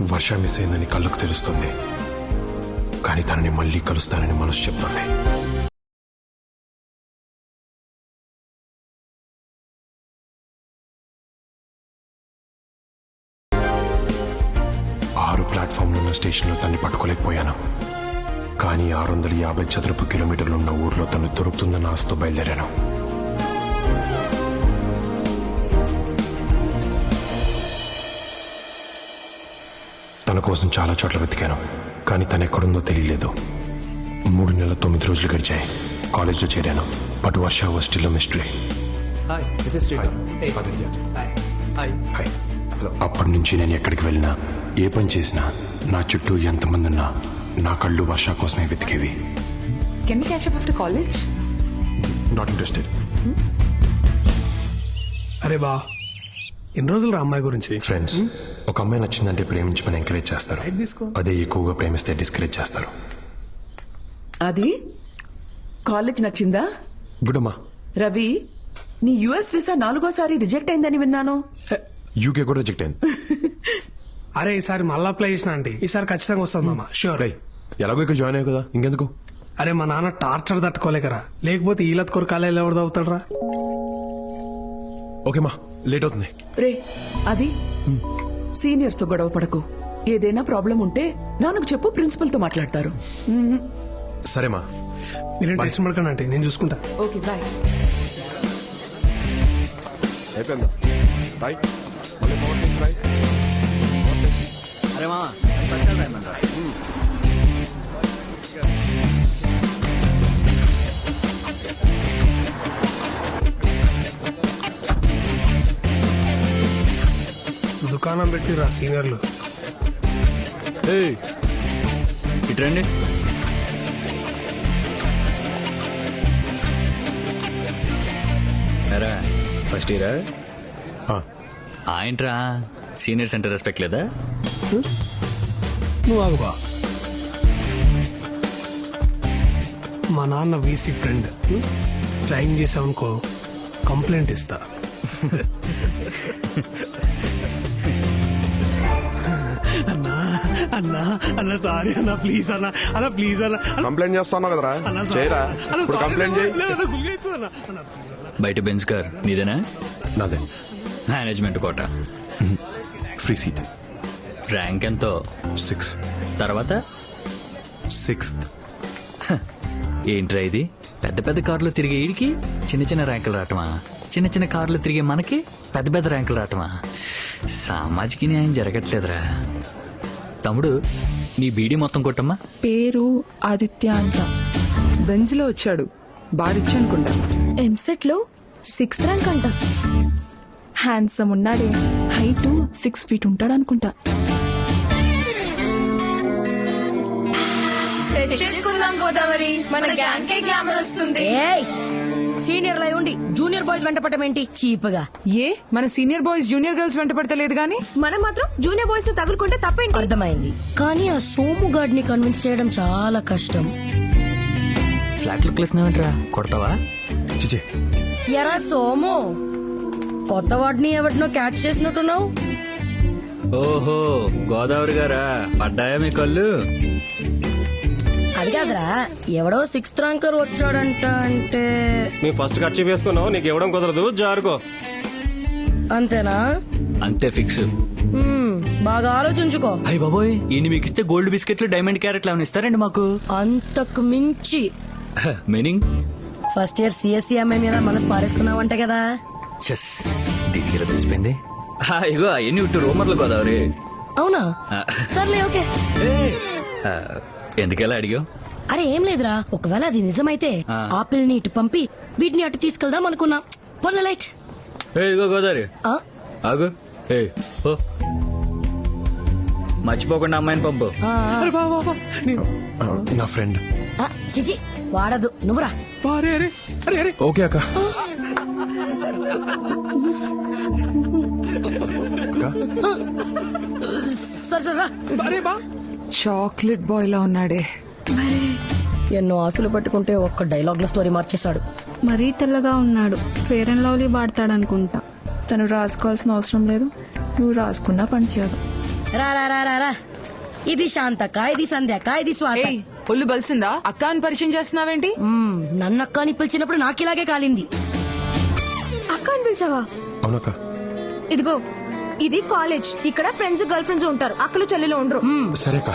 వర్ష miss అయిందని కళ్ళకు తెలుస్తుంది. కానీ తనని మళ్ళీ కలుస్తానని మనసు చెప్తుంది. ఆరు ప్లాట్ఫామ్లు ఉన్న స్టేషన్లో తన్ని పట్టుకోలేకపోయాను. కానీ ఆరు వందల యాభై చదరపు కిలోమీటర్లు ఉన్న ఊర్లో తను దొరుకుతుందన్న ఆశతో బయలుదేరాను. తన కోసం చాలా చోట్ల వెతికాను కానీ తను ఎక్కడుందో తెలియలేదు. మూడు నెలల తొమ్మిది రోజులు గడిచాయి. కాలేజ్లో చేరాను. But Varsha was still mystery hi this is Srikanth Hey. Hi hi hi అప్పటి నుంచి నేను ఎక్కడికి వెళ్ళినా ఏ పని చేసినా నా చుట్టూ ఎంతమంది ఉన్నా నా కళ్ళు వర్ష కోసమే వెతికేవి. Can we catch up after college? Not interested అరే బా ఎన్ని రోజులు రా అమ్మాయి గురించి? ఫ్రెండ్స్ ఒక అమ్మాయి నచ్చిందంటే ప్రేమించమని ఎంకరేజ్ చేస్తారు. అదే ఎక్కువగా ప్రేమిస్తే డిస్కరేజ్ చేస్తారు. అది? కాలేజ్ నచ్చిందా? గుడ్ అమ్మా రవి నీ యుఎస్ వీసా నాలుగోసారి రిజెక్ట్ అయిందని విన్నాను. యూకే కూడా రిజెక్ట్ అయింది. అరే ఈసారి మళ్ళా అప్లై చేసిన ఆంటీ. ఈసారి ఖచ్చితంగా వస్తుంది మామ. షూర్ రై ఎలాగో ఇక్కడ జాయిన్ అయ్యావు కదా. ఇంకెందుకు? అరే మా నాన్న టార్చర్ తట్టుకోలేకరా. లేకపోతే ఈలత్ కొరకాల ఎవరు అవుతాడరా ఓకే మా లేట్ అవుతుంది. రే అది? సీనియర్స్తో గొడవ పడకు. ఏదైనా ప్రాబ్లం ఉంటే నాన్నకు చెప్పు ప్రిన్సిపల్తో మాట్లాడతారు సరే మా. మీరేం టెన్షన్ పడకండి నేను చూసుకుంటా. Okay bye. అయిపోయిందా? బాయ్. అరే దుకాణం పెట్టిరా సీనియర్లు. ఇటు రండి ఎరా ఫస్ట్ ఇయరా ఏంట్రా? సీనియర్ సెంటర్ రెస్పెక్ట్ లేదా? నువ్వు ఆగుబా మా నాన్న వీసీ ఫ్రెండ్ డ్రైవింగ్ చేసావనుకో కంప్లైంట్ ఇస్తా. అన్నా అన్నా అన్న సారీ అన్న ప్లీజ్ అన్న అన్న ప్లీజ్ అన్న కంప్లైంట్ చేస్తాను కదరా? చేయరా? ఇప్పుడు కంప్లైంట్ చేయి. బయట బెంచ్ కార్ నీదేనా? నాదే. Management quota. Free seat rank ఎంతో? సిక్స్ తర్వాత? సిక్స్త్ ఏంట్రా ఇది? పెద్ద పెద్ద కార్లు తిరిగే ఈడికి చిన్న చిన్న ర్యాంకులు రావటమా? చిన్న చిన్న కార్లు తిరిగే మనకి పెద్ద పెద్ద ర్యాంకులు రావటమా? సామాజిక న్యాయం జరగట్లేదురా. తమ్ముడు నీ బీడీ మొత్తం కొట్టమ్మా. పేరు ఆదిత్య అంట. బెంజ్లో వచ్చాడు. బారిచ్చు అనుకుంటా. ఎంసెట్లో సిక్స్త్ ర్యాంక్ అంట. హ్యాండ్సమ్ ఉన్నాడే. హైట్ సిక్స్ ఫీట్ ఉంటాడు అనుకుంటా. గోదావరి. మన గ్యాంగ్ కే గ్లామర్ వస్తుంది. ఏయ్ సీనియర్ లై ఉండి జూనియర్ బాయ్స్ వెంట పట్టం ఏంటి? చీప్గా ఏ? మన సీనియర్ బాయ్స్ జూనియర్ గర్ల్స్ వెంట పడతలేదు గానీ? మనం మాత్రం జూనియర్ బాయ్స్ని తగులుకుంటే తప్పేంటి? అర్థమైంది. కానీ ఆ సోము గాడ్ని కన్విన్స్ చేయడం చాలా కష్టం. ఫ్లాట్ లుక్ లేసినావేంట్రా కొడతావా? చిచే. ఎరా సోము కొత్త వాడిని ఎవరినో క్యాచ్ చేసినట్టున్నావు? ఓహో గోదావరి గారా? పడ్డాయా మీ కళ్ళు? అది కాదురా ఎవడో సిక్స్త్ ర్యాంకర్ వచ్చాడంట అంటే. నీ ఫస్ట్ ఖర్చు వేసుకున్నావు నీకు ఇవ్వడం కుదరదు జారుకో. అంతేనా? అంతే ఫిక్స్ హ్మ్, బాగా ఆలోచించుకో. అయ్య బాబోయ్ ఈయన మీకు ఇస్తే గోల్డ్ బిస్కెట్లు డైమండ్ క్యారెట్లు ఏమైనా ఇస్తారండి మాకు? అంతకు మించి. Meaning first year CSC MI మీద మనసు పారేసుకున్నావంట కదా. చెస్ దీనికి తెలిసిపోయింది. ఆ, ఇగో అవన్నీ ఇటు రూమర్లు గోదావరి. అవునా? ఆ. సర్లే ఓకే. ఆ, ఎందుకెలా అడిగావు? అరే ఏం లేదురా. ఒకవేళ అది నిజమైతే ఆ. ఆపిల్ని ఇటు పంపి వీటిని అటు తీసుకెళ్దాం అనుకున్నా. పొన్న లైట్. ఏ గోదావరి. ఆ? ఆగు. ఏ ఓ మర్చిపోకుండా అమ్మాయిని పంపు. ఆ, ఆ. అరే బా బా, బా నేను నా ఫ్రెండ్. ఆ, చిచి వాడదు. నువ్వురా. బా, అరే అరే అరే అరే. ఓకే అక్క. సరే సరే రా. అరే బా. చాక్లెట్ బాయ్ లా ఉన్నాడే. ఎన్నో ఆస్తులు పట్టుకుంటే ఒక్క డైలాగ్లో స్టోరీ మార్చేశాడు. మరీ తెల్లగా ఉన్నాడు. ఫేర్ అండ్ లవ్లీ వాడతాడనుకుంటా తను రాసుకోవాల్సిన అవసరం లేదు. నువ్వు రాసుకున్నా పనిచేయదు రా రా రా రా రా. ఇది శాంతక్క ఇది సంధ్యక్క ఇది స్వాత. ఏయ్ ఒళ్ళు బలిసిందా? అక్క అని పరిచయం చేస్తున్నావేంటి? మ్మ్, నన్ను అక్క అని పిలిచినప్పుడు నాకు ఇలాగే కాలింది. అక్క అని పిలిచావా? అవునక్క. ఇదిగో ఇది కాలేజ్. ఇక్కడ ఫ్రెండ్స్ గర్ల్ ఫ్రెండ్స్ ఉంటారు. అక్కలు చెల్లెలు ఉండరు. సరే అక్క.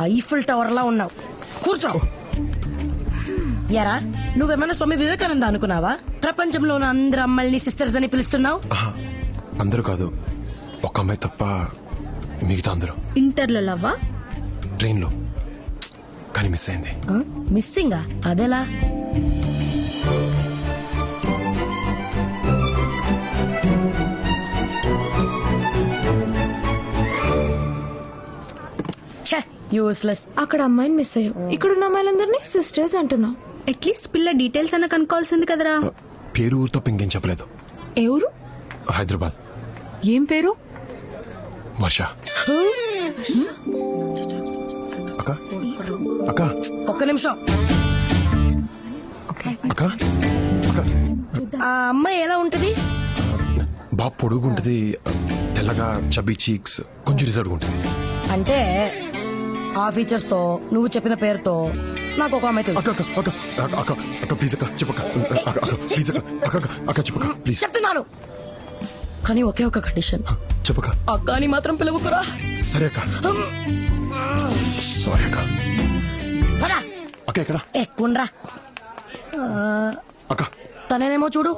ఐఫిల్ టవర్ లా ఉన్నావు. కూర్చో. ఎరా నువ్వేమన్నా స్వామి వివేకానంద అనుకున్నావా? ప్రపంచంలో ఉన్న అందరు అమ్మాయిని సిస్టర్స్ అని పిలుస్తున్నావు? ఆహా, అందరూ కాదు. ఒక అమ్మాయి తప్ప మిగతా అందరూ. ఇంటర్లో లవ్వా? ట్రైన్లో. కానీ మిస్ అయింది. మిస్సింగా? అదెలా? యూస్లెస్ అక్కడ అమ్మాయిని మిస్ అయ్యావు. ఇక్కడ ఉన్న అమ్మాయిలందరినీ సిస్టర్స్ అంటున్నావు. అట్లీస్ట్ పిల్ల డీటెయిల్స్ అన్న కనుక్కోవాల్సింది కదరా. పేరు ఊరు తప్ప ఇంకేం చెప్పలేదు. ఎవరు హైదరాబాద్. ఏం పేరు? వర్ష. అక్క? అక్క? ఒక్క నిమిషం. అక్క? అక్క? ఆ అమ్మాయి ఎలా ఉంటది? బాగా పొడుగుంటది తెల్లగా చబీ చీక్స్ కొంచెం రిజర్వ్ ఉంటుంది. అంటే ఆ ఫీచర్స్తో నువ్వు చెప్పిన పేరుతో నాకు ఒక అమ్మాయి తెలుసు అక్క అక్క అక్క అక్క అక్క అక్క ప్లీజ్ అక్క చెప్పక్క అక్క అక్క ప్లీజ్ అక్క అక్క అక్క అక్క చెప్పక్క ప్లీజ్ చెప్తున్నాను కానీ ఒకే ఒక కండిషన్ చెప్పక్క అక్క అని మాత్రం పిలువుకురా సరే అక్క సారీ అక్క పదా అక్క ఎక్కడ ఎక్కుండ్రా అక్క తనేనేమో చూడు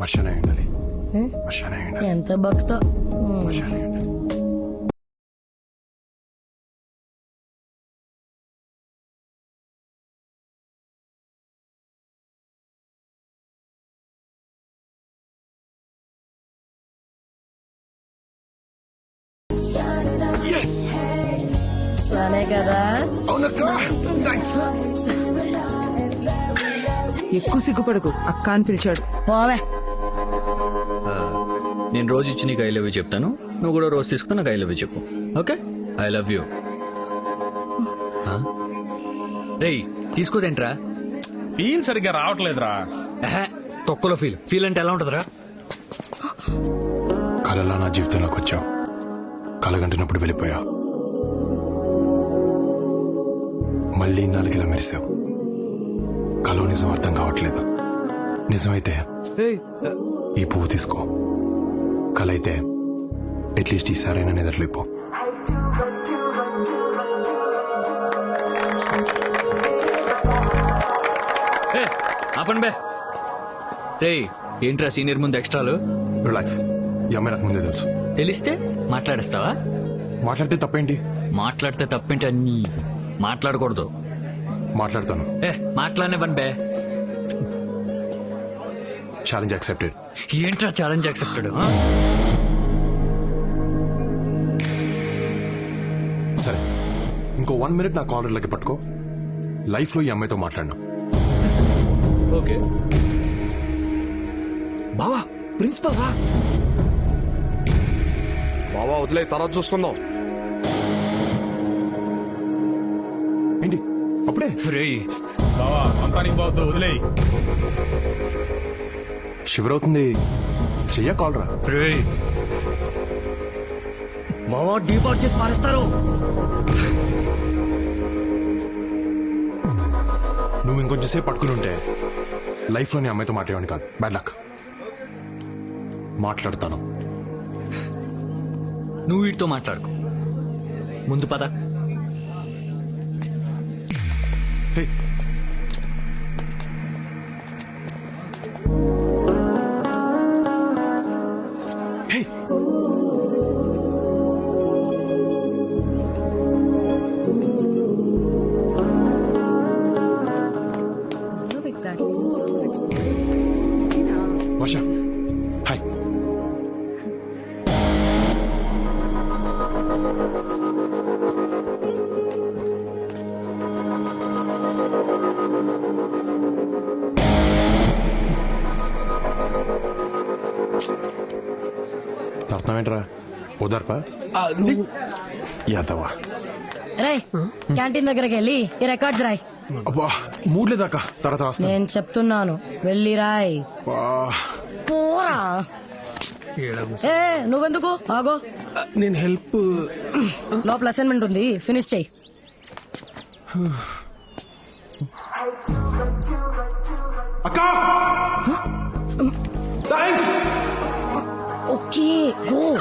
వర్షనే ఉండాలి వర్షనే ఉండాలి ఎంత భక్త వర్షనే ఉండాలి సరే కదా? ఎక్కువ సిగ్గుపడకు. అక్క అని పిలిచాడు. పోవే. నేను రోజు ఇచ్చి నీకు ఐ లవ్ యూ చెప్తాను. నువ్వు కూడా రోజు తీసుకుని నాకు ఐ లవ్ యూ చెప్పు. ఓకే? ఐ లవ్ యూ రేయ్ తీసుకోదేంట్రా? ఫీల్ సరిగ్గా రావట్లేదురా. తొక్కలో ఫీల్ ఫీల్ అంటే ఎలా ఉంటుందిరా? కలలా నా జీవితంలోకి వచ్చావు. కలగంటున్నప్పుడు వెళ్ళిపోయా. మళ్ళీ నాలుగిలా మెరిసావు. కలో నిజం అర్థం కావట్లేదు. నిజమైతే ఈ పువ్వు తీసుకో. కల అయితే అట్లీస్ట్ ఈసారైనా నిద్రలేపో ఆపండి బే. ఏంట్రా సీనియర్ ముందు ఎక్స్ట్రాలు? రిలాక్స్. ఈ అమ్మాయి నాకు ముందే తెలుసు. తెలిస్తే మాట్లాడేస్తావా? మాట్లాడితే తప్పేంటి? మాట్లాడితే తప్పేంటి అన్ని? మాట్లాడకూడదు. మాట్లాడతాను. ఏ మాట్లాడనే పని బే. ఛాలెంజ్ యాక్సెప్టెడ్ ఏంట్రా ఛాలెంజ్ యాక్సెప్టెడ్ సరే. ఇంకో వన్ మినిట్ నా కాలర్లకి పట్టుకో. లైఫ్లో ఈ అమ్మాయితో మాట్లాడినా. ఓకే. బావా ప్రిన్సిపల్ రా. బావా వదిలే తర్వాత చూసుకుందాం. ఏంటి? అప్పుడే? రేయ్. బావా అంతా నీకు బావద్దు వదిలేయి. షివర్ అవుతుంది చెయ్య కాల్ రా రేయ్. బావా డీపార్ట్ చేసి మారేస్తారు నువ్వు ఇంకొంచెం సేపు పట్టుకుని ఉంటే లైఫ్లో నీ అమ్మాయితో మాట్లాడేవాడిని కాదు. బ్యాడ్ లక్ మాట్లాడతాను. నువ్వు వీటితో మాట్లాడుకో. ముందు పద. హే. హే. వర్ష ఏంట్రా ఓదార్పా యాదవా రే క్యాంటీన్ దగ్గరికి వెళ్ళి ఈ రికార్డ్స్ రాయ్. అబ్బా మూడ్ లేదాక తర్వాత రాస్తా నేను చెప్తున్నాను వెళ్ళి రాయ్. పోరా. ఏ నువ్వెందుకు? ఆగో. నేను హెల్ప్ లోపల అసైన్మెంట్ ఉంది ఫినిష్ చెయ్యి అక్క! థ్యాంక్స్ 七五